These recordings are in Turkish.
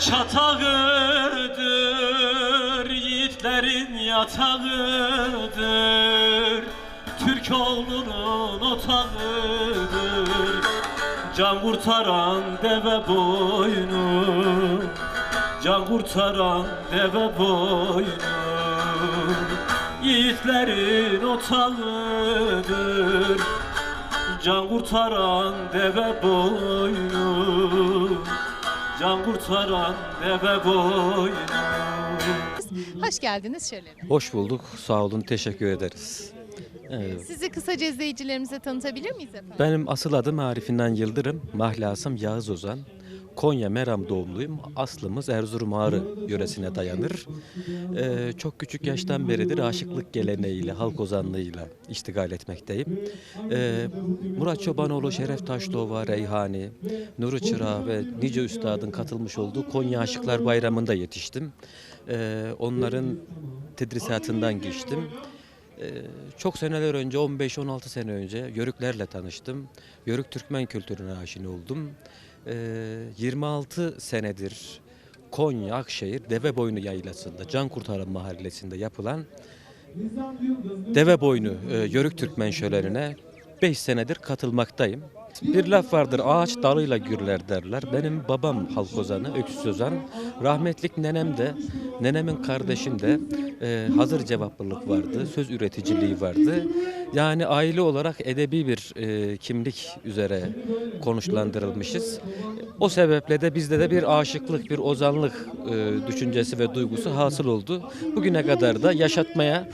çatağıdır Yiğitlerin yatağıdır. Türk oğlunun otağıdır. Can kurtaran deve boynu Can kurtaran deve boynu. Yiğitlerin otağıdır. Can kurtaran deve boynu Can kurtaran deve boynu Hoş geldiniz şöyle. Hoş bulduk. Sağ olun. Teşekkür ederiz. Evet. Sizi kısaca izleyicilerimize tanıtabilir miyiz efendim? Benim asıl adım Arifinden Yıldırım. Mahlasım Yağız Ozan. Konya Meram doğumluyum. Aslımız Erzurum Ağrı yöresine dayanır. Ee, çok küçük yaştan beridir aşıklık geleneğiyle, halk ozanlığıyla iştigal etmekteyim. Ee, Murat Çobanoğlu, Şeref Taşlova, Reyhani, Nuri Çıra ve nice üstadın katılmış olduğu Konya Aşıklar Bayramı'nda yetiştim. Ee, onların tedrisatından geçtim. Ee, Çok seneler önce 15-16 sene önce Yörüklerle tanıştım. Yörük Türkmen kültürüne aşina oldum. Ee, 26 senedir Konya Akşehir Deveboynu Yaylası'nda Can Kurtaran Mahallesi'nde yapılan Deveboynu e, Yörük Türkmen şölenine 5 senedir katılmaktayım. Bir laf vardır ağaç dalıyla gürler derler. Benim babam halk ozanı, öksüz ozan. Rahmetlik nenem de, nenemin kardeşinde e, hazır cevaplılık vardı, söz üreticiliği vardı. Yani aile olarak edebi bir e, kimlik üzere konuşlandırılmışız. O sebeple de bizde de bir aşıklık, bir ozanlık e, düşüncesi ve duygusu hasıl oldu. Bugüne kadar da yaşatmaya,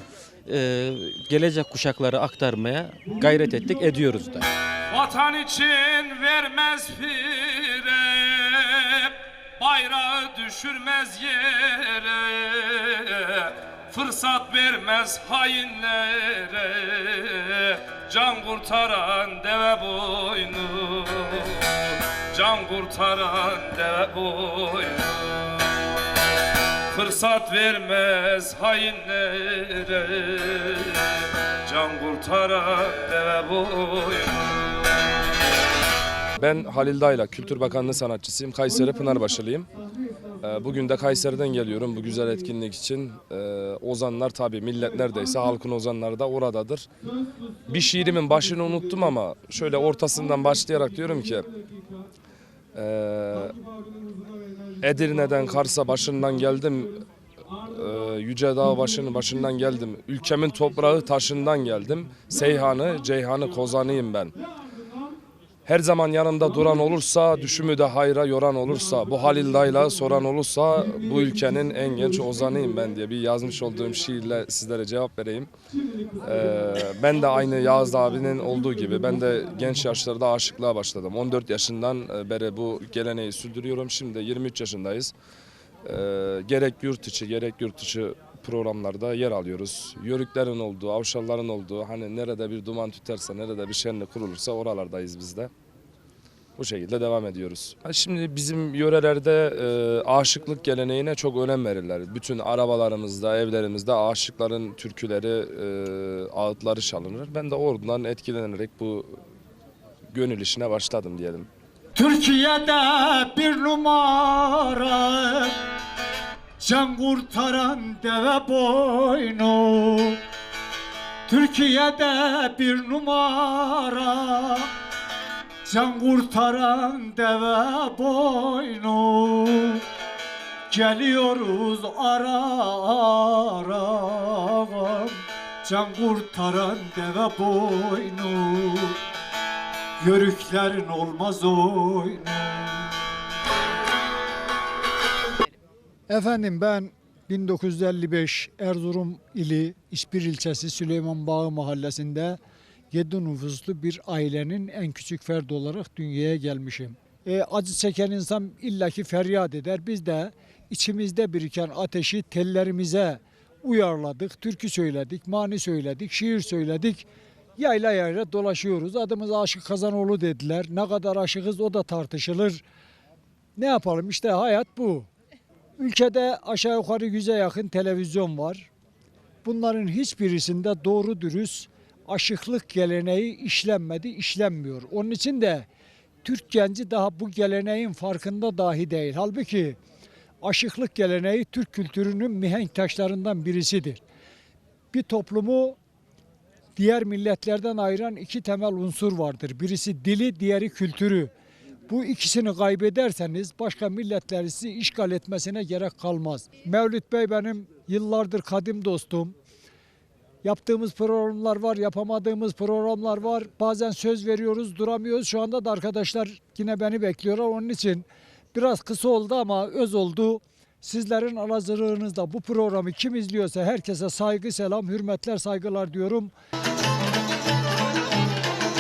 e, gelecek kuşaklara aktarmaya gayret ettik, ediyoruz da. Vatan için vermez fire Bayrağı düşürmez yere Fırsat vermez hainlere. Can kurtaran deve boynu Can kurtaran deve boynu. Fırsat vermez hainlere. Can kurtaran deve boynu Ben Halil Dayla, Kültür Bakanlığı sanatçısıyım. Kayseri Pınarbaşılıyım. Ee, Bugün de Kayseri'den geliyorum bu güzel etkinlik için. Ee, Ozanlar tabii millet neredeyse halkın ozanları da oradadır. Bir şiirimin başını unuttum ama şöyle ortasından başlayarak diyorum ki ee, Edirne'den Kars'a başından geldim Yüce Dağ başının başından geldim. Ülkemin toprağı taşından geldim. Seyhanı, Ceyhanı, Kozanıyım ben. Her zaman yanımda duran olursa, düşümü de hayra yoran olursa, bu Halil Dayla soran olursa bu ülkenin en genç ozanıyım ben diye bir yazmış olduğum şiirle sizlere cevap vereyim. Ee, ben de aynı Yağız abinin olduğu gibi ben de genç yaşlarda aşıklığa başladım. 14 yaşından beri bu geleneği sürdürüyorum. Şimdi 23 yaşındayız. Ee, gerek yurt içi gerek yurt dışı programlarda yer alıyoruz. Yörüklerin olduğu, avşalların olduğu, hani nerede bir duman tüterse, nerede bir şenlik kurulursa oralardayız biz de. Bu şekilde devam ediyoruz. Şimdi bizim yörelerde e, aşıklık geleneğine çok önem verirler. Bütün arabalarımızda, evlerimizde aşıkların türküleri, e, ağıtları çalınır. Ben de oradan etkilenerek bu gönül işine başladım diyelim. Türkiye'de bir numara Can kurtaran deve boynu. Türkiye'de bir numara Can kurtaran deve boynu. Geliyoruz ara ara Can kurtaran deve boynu. Yörüklerin olmaz oyunu Efendim ben 1955 Erzurum ili İspir ilçesi Süleyman Bağı mahallesinde 7 nüfuslu bir ailenin en küçük ferdi olarak dünyaya gelmişim. E, acı çeken insan illaki feryat eder. Biz de içimizde biriken ateşi tellerimize uyarladık. Türkü söyledik, mani söyledik, şiir söyledik. Yayla yayla dolaşıyoruz. Adımız Aşık Kazanoğlu dediler. Ne kadar aşığız o da tartışılır. Ne yapalım işte hayat bu. Ülkede aşağı yukarı yüze yakın televizyon var. Bunların hiçbirisinde doğru dürüst aşıklık geleneği işlenmedi, işlenmiyor. Onun için de Türk genci daha bu geleneğin farkında dahi değil. Halbuki Aşıklık geleneği Türk kültürünün mihenk taşlarından birisidir. Bir toplumu diğer milletlerden ayıran iki temel unsur vardır. Birisi dili, diğeri kültürü. Bu ikisini kaybederseniz başka milletler sizi işgal etmesine gerek kalmaz. Mevlüt Bey benim yıllardır kadim dostum. Yaptığımız programlar var, yapamadığımız programlar var. Bazen söz veriyoruz, duramıyoruz. Şu anda da arkadaşlar yine beni bekliyorlar. Onun için biraz kısa oldu ama öz oldu. Sizlerin alazırığınızda bu programı kim izliyorsa herkese saygı, selam, hürmetler, saygılar diyorum.